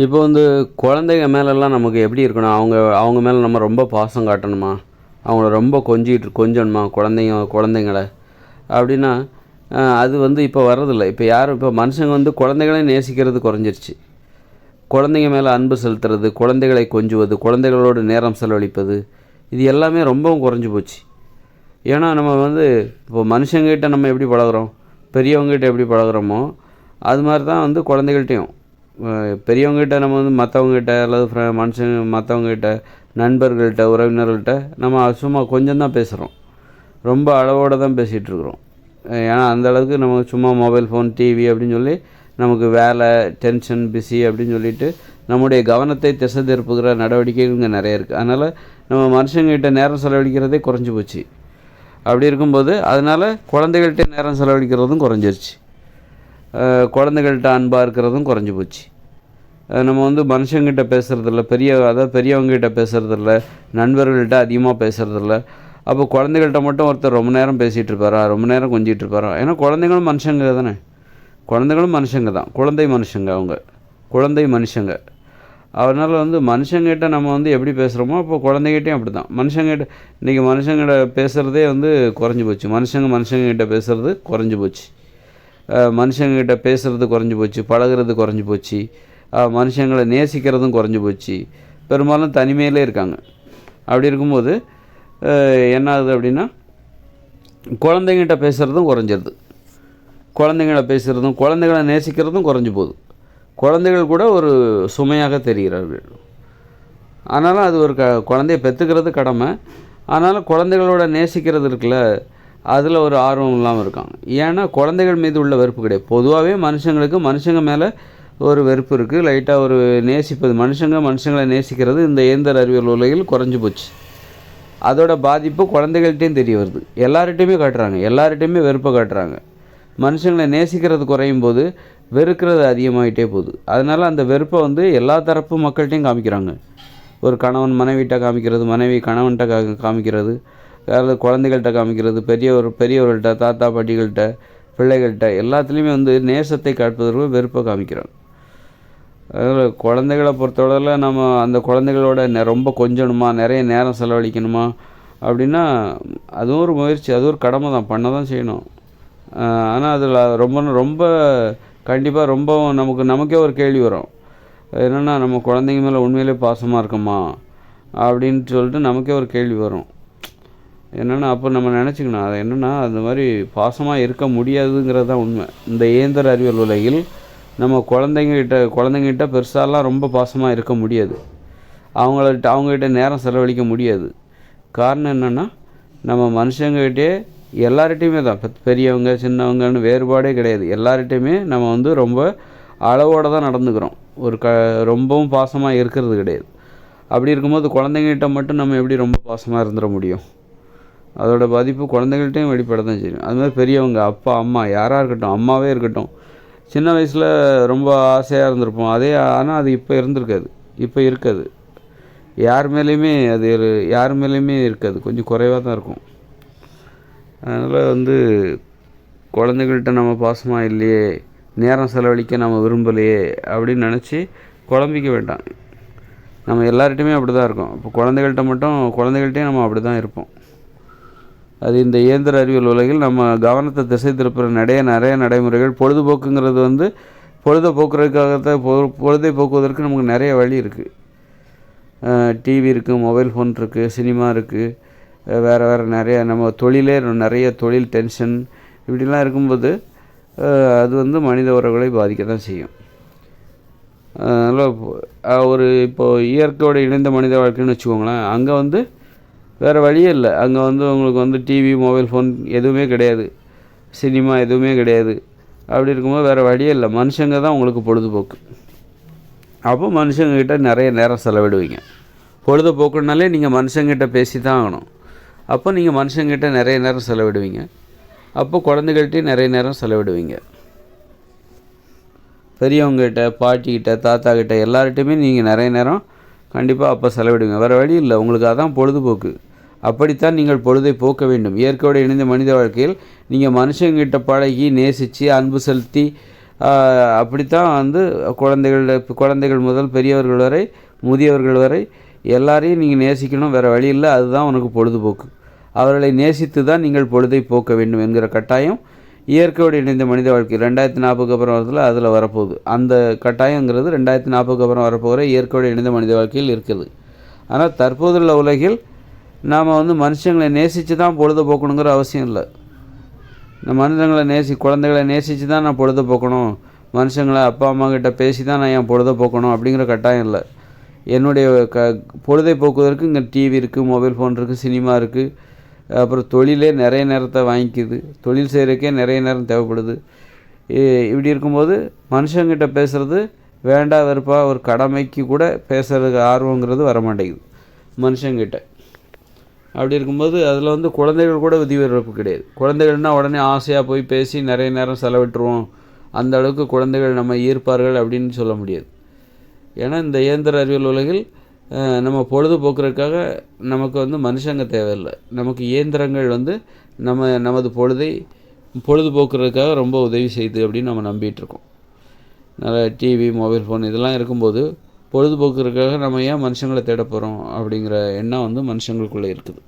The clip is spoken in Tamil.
இப்போ வந்து குழந்தைங்க மேலெல்லாம் நமக்கு எப்படி இருக்கணும்? அவங்க அவங்க மேலே நம்ம ரொம்ப பாசம் காட்டணுமா? அவங்கள ரொம்ப கொஞ்சிட்டு கொஞ்சணுமா? குழந்தைங்க குழந்தைங்கள? அப்படின்னா அது வந்து இப்போ வர்றதில்ல. இப்போ யாரும் இப்போ மனுஷங்க வந்து குழந்தைகளையும் நேசிக்கிறது குறைஞ்சிருச்சு. குழந்தைங்க மேலே அன்பு செலுத்துறது குழந்தைகளை கொஞ்சுவது குழந்தைகளோடு நேரம் செலவழிப்பது இது எல்லாமே ரொம்பவும் குறைஞ்சி போச்சு. ஏன்னா நம்ம வந்து இப்போ மனுஷங்கிட்ட நம்ம எப்படி பழகுறோம்? பெரியவங்ககிட்ட எப்படி பழகுறோமோ அது மாதிரி தான் வந்து குழந்தைகள்கிட்டையும். பெரியவங்ககிட்ட நம்ம வந்து மற்றவங்ககிட்ட அல்லது ஃப்ர மனுஷங்க மற்றவங்ககிட்ட நண்பர்கள்கிட்ட உறவினர்கள்ட்ட நம்ம சும்மா கொஞ்சம் தான் பேசுகிறோம் ரொம்ப அளவோடு தான் பேசிகிட்ருக்குறோம் ஏன்னா அந்த அளவுக்கு நம்ம சும்மா மொபைல் ஃபோன் டிவி அப்படின்னு சொல்லி நமக்கு வேலை டென்ஷன் பிஸி அப்படின்னு சொல்லிட்டு நம்முடைய கவனத்தை திசை திருப்புகிற நடவடிக்கைகள் இங்கே நிறைய இருக்குது அதனால் நம்ம மனுஷங்ககிட்ட நேரம் செலவழிக்கிறதே குறைஞ்சி போச்சு. அப்படி இருக்கும்போது அதனால் குழந்தைகள்கிட்ட நேரம் செலவழிக்கிறதும் குறைஞ்சிருச்சு. குழந்தைகள்கிட்ட அன்பாக இருக்கிறதும் குறைஞ்சி போச்சு. நம்ம வந்து மனுஷங்கிட்ட பேசுகிறதில்ல பெரிய அதாவது பெரியவங்ககிட்ட பேசுகிறதில்ல நண்பர்கள்ட்ட அதிகமாக பேசுகிறதில்ல அப்போ குழந்தைகள்கிட்ட மட்டும் ஒருத்தர் ரொம்ப நேரம் பேசிகிட்டு இருப்பாரா ரொம்ப நேரம் கொஞ்சிகிட்டு இருப்பாரா ஏன்னா குழந்தைங்களும் மனுஷங்க தானே. குழந்தைகளும் மனுஷங்க தான். குழந்தை மனுஷங்க அவங்க. குழந்தை மனுஷங்க. அதனால் வந்து மனுஷங்கிட்ட நம்ம வந்து எப்படி பேசுகிறோமோ அப்போ குழந்தைகிட்டையும் அப்படி தான் மனுஷங்கிட்ட இன்றைக்கி மனுஷங்கிட்ட பேசுகிறதே வந்து குறைஞ்சி போச்சு. மனுஷங்க மனுஷங்கிட்ட பேசுகிறது குறைஞ்சி போச்சு. அஹ் பேசுகிறது குறைஞ்சி போச்சு பழகுறது குறைஞ்சி போச்சு மனுஷங்களை நேசிக்கிறதும் குறைஞ்சி போச்சு. பெரும்பாலும் தனிமையிலே இருக்காங்க. அப்படி இருக்கும்போது என்ன ஆகுது அப்படின்னா குழந்தைங்கிட்ட பேசுகிறதும் குறைஞ்சிருது. குழந்தைங்கள பேசுகிறதும் குழந்தைகளை நேசிக்கிறதும் குறைஞ்சி போகுது. குழந்தைகள் கூட ஒரு சுமையாக தெரிகிறார்கள். ஆனாலும் அது ஒரு க குழந்தைய பெற்றுக்கிறது கடமை. ஆனாலும் குழந்தைகளோட நேசிக்கிறது இருக்குல்ல அதில் ஒரு ஆர்வம் இல்லாமல் இருக்காங்க. ஏன்னா குழந்தைகள் மீது உள்ள வெறுப்பு கிடையாது. பொதுவாகவே மனுஷங்களுக்கு மனுஷங்க மேலே ஒரு வெறுப்பு இருக்குது லைட்டாக ஒரு நேசிப்பது மனுஷங்க மனுஷங்களை நேசிக்கிறது இந்த இயந்திர அறிவியல் உலகில் குறைஞ்சி போச்சு. அதோட பாதிப்பு குழந்தைகள்கிட்டையும் தெரிய வருது. எல்லார்கிட்டையுமே காட்டுறாங்க. எல்லார்கிட்டையுமே வெறுப்பை காட்டுறாங்க. மனுஷங்களை நேசிக்கிறது குறையும் போது வெறுக்கிறது அதிகமாகிட்டே போகுது. அதனால் அந்த வெறுப்பை வந்து எல்லா தரப்பு மக்கள்கிட்டையும் காமிக்கிறாங்க. ஒரு கணவன் மனைவிட்ட காமிக்கிறது மனைவி கணவன்கிட்ட கா காமிக்கிறது. அதாவது குழந்தைகள்கிட்ட காமிக்கிறது பெரியவர் பெரியவர்கள்ட்ட தாத்தா பாட்டிகள்கிட்ட பிள்ளைகள்கிட்ட எல்லாத்துலேயுமே வந்து நேசத்தை காட்டுவதற்கு வெறுப்பை காமிக்கிறாங்க அதனால் குழந்தைகளை பொறுத்தவரையில் நம்ம அந்த குழந்தைகளோட நெ- ரொம்ப கொஞ்சணுமா நிறைய நேரம் செலவழிக்கணுமா அப்படின்னா அதுவும் ஒரு முயற்சி அது ஒரு கடமை தான் பண்ண தான் செய்யணும் ஆனால் அதில் ரொம்ப ரொம்ப கண்டிப்பாக ரொம்ப நமக்கு நமக்கே ஒரு கேள்வி வரும். என்னென்னா நம்ம குழந்தைங்க மேலே உண்மையிலே பாசமாக இருக்குமா? அப்படின்னு சொல்லிட்டு நமக்கே ஒரு கேள்வி வரும். என்னென்னா அப்போ நம்ம நினச்சிக்கணும் அது என்னென்னா அந்த மாதிரி பாசமாக இருக்க முடியாதுங்கிறது தான் உண்மை. இந்த இயந்திர அறிவியல் உலகில் நம்ம குழந்தைங்கிட்ட குழந்தைங்கிட்ட பெருசாலாம் ரொம்ப பாசமாக இருக்க முடியாது. அவங்கள்ட்ட அவங்ககிட்ட நேரம் செலவழிக்க முடியாது. காரணம் என்னென்னா நம்ம மனுஷங்ககிட்டே எல்லார்கிட்டையுமே தான். பெரியவங்க சின்னவங்கன்னு வேறுபாடே கிடையாது. எல்லார்கிட்டையுமே நம்ம வந்து ரொம்ப அளவோடு தான் நடந்துக்கிறோம். ஒரு க ரொம்பவும் பாசமாக இருக்கிறது கிடையாது. அப்படி இருக்கும்போது குழந்தைங்கிட்ட மட்டும் நம்ம எப்படி ரொம்ப பாசமாக இருந்துட முடியும்? அதோட பாதிப்பு குழந்தைகள்கிட்டையும் வெளிப்பட தான் செய்யும். அது மாதிரி பெரியவங்க அப்பா அம்மா யாராக இருக்கட்டும் அம்மாவே இருக்கட்டும் சின்ன வயசில் ரொம்ப ஆசையாக இருந்திருப்போம். அதே ஆனால் அது இப்போ இருந்திருக்காது. இப்போ இருக்காது. யார் மேலேயுமே அது யார் மேலேயுமே இருக்காது. கொஞ்சம் குறைவாக தான் இருக்கும். அதனால் வந்து குழந்தைகள்கிட்ட நம்ம பாசமாக இல்லையே நேரம் செலவழிக்க நம்ம விரும்பலையே அப்படின்னு நினச்சி குழம்பிக்க வேண்டாம். நம்ம எல்லார்கிட்டையுமே அப்படி தான் இருக்கோம். இப்போ குழந்தைகள்கிட்ட மட்டும் குழந்தைகள்கிட்டையும் நம்ம அப்படி தான் இருப்போம். அது இந்த இயந்திர அறிவியல் உலகில் நம்ம கவனத்தை திசை திருப்புற நிறைய நிறைய நடைமுறைகள். பொழுதுபோக்குங்கிறது வந்து பொழுதை போக்குறதுக்காகத்தான் பொ பொழுதை போக்குவதற்கு நமக்கு நிறைய வழி இருக்குது டிவி இருக்குது மொபைல் ஃபோன் இருக்குது சினிமா இருக்குது வேறு வேறு நிறைய நம்ம தொழிலே நிறைய தொழில் டென்ஷன் இப்படிலாம் இருக்கும்போது அது வந்து மனித உறவுகளை பாதிக்க தான் செய்யும் அதனால் ஒரு இப்போது இயற்கையோடு இணைந்த மனித வாழ்க்கைன்னு வச்சுக்கோங்களேன் அங்கே வந்து வேறு வழியே இல்லை. அங்கே வந்து உங்களுக்கு வந்து டிவி மொபைல் ஃபோன் எதுவுமே கிடையாது. சினிமா எதுவுமே கிடையாது. அப்படி இருக்கும்போது வேறு வழியே இல்லை. மனுஷங்க தான் உங்களுக்கு பொழுதுபோக்கு. அப்போ மனுஷங்கக்கிட்ட நிறைய நேரம் செலவிடுவீங்க. பொழுதுபோக்குனாலே நீங்கள் மனுஷங்கிட்ட பேசி தான் ஆகணும். அப்போ நீங்கள் மனுஷங்கிட்ட நிறைய நேரம் செலவிடுவீங்க. அப்போ குழந்தைகள்கிட்டையும் நிறைய நேரம் செலவிடுவீங்க. பெரியவங்ககிட்ட பாட்டிக்கிட்ட தாத்தா கிட்ட எல்லார்கிட்டையுமே நீங்கள் நிறைய நேரம் கண்டிப்பாக அப்போ செலவிடுங்க வேறு வழி இல்லை. உங்களுக்கு அதான் பொழுதுபோக்கு. அப்படித்தான் நீங்கள் பொழுதை போக்க வேண்டும். இயற்கையோடு இணைந்த மனித வாழ்க்கையில் நீங்கள் மனுஷங்கிட்ட பழகி நேசித்து அன்பு செலுத்தி அப்படித்தான் வந்து குழந்தைகள் குழந்தைகள் முதல் பெரியவர்கள் வரை முதியவர்கள் வரை எல்லாரையும் நீங்கள் நேசிக்கணும். வேறு வழி இல்லை. அதுதான் உனக்கு பொழுதுபோக்கு. அவர்களை நேசித்து தான் நீங்கள் பொழுதை போக்க வேண்டும் என்கிற கட்டாயம் இயற்கையோடு இணைந்த மனித வாழ்க்கை ரெண்டாயிரத்தி நாற்பதுக்கு அப்புறம் வரதுல அதில் வரப்போகுது. அந்த கட்டாயங்கிறது ரெண்டாயிரத்தி நாற்பதுக்கு அப்புறம் வரப்போகிற இயற்கையோடு இணைந்த மனித வாழ்க்கையில் இருக்குது. ஆனால் தற்போதுள்ள உலகில் நாம் வந்து மனுஷங்களை நேசித்து தான் பொழுதுபோக்கணுங்கிற அவசியம் இல்லை. நான் மனுஷங்களை நேசி குழந்தைகளை நேசித்து தான் நான் பொழுதுபோக்கணும். மனுஷங்களை அப்பா அம்மா கிட்ட பேசி தான் நான் என் பொழுதுபோக்கணும் அப்படிங்கிற கட்டாயம் இல்லை. என்னுடைய க பொழுதை போக்குவதற்கு இங்கே டிவி இருக்குது மொபைல் ஃபோன் இருக்குது சினிமா இருக்குது அப்புறம் தொழிலே நிறைய நேரத்தை வாங்கிக்குது. தொழில் செய்கிறக்கே நிறைய நேரம் தேவைப்படுது. இ- இப்படி இருக்கும்போது மனுஷங்கிட்ட பேசுகிறது வேண்டா வெறுப்பாக ஒரு கடமைக்கு கூட பேசுறதுக்கு ஆர்வங்கிறது வரமாட்டேங்குது. மனுஷங்கிட்ட. அப்படி இருக்கும்போது அதில் வந்து குழந்தைகள் கூட விதிவிலக்கு கிடையாது. குழந்தைகள்னால் உடனே ஆசையாக போய் பேசி நிறைய நேரம் செலவிட்டுருவோம். அந்த அளவுக்கு குழந்தைகள் நம்ம ஈர்ப்பார்கள் அப்படின்னு சொல்ல முடியாது. ஏன்னா இந்த இயந்திர அறிவியல் உலகில் நம்ம பொழுதுபோக்குறதுக்காக நமக்கு வந்து மனுஷங்க தேவையில்லை. நமக்கு இயந்திரங்கள் வந்து நம்ம நமது பொழுதை பொழுதுபோக்குறதுக்காக ரொம்ப உதவி செய்யுது அப்படின்னு நம்ம நம்பிகிட்ருக்கோம் இருக்கோம். டிவி மொபைல் ஃபோன் இதெல்லாம் இருக்கும்போது பொழுதுபோக்குறதுக்காக நம்ம ஏன் மனுஷங்களை தேட போகிறோம் அப்படிங்கிற எண்ணம் வந்து மனுஷங்களுக்குள்ளே இருக்குது.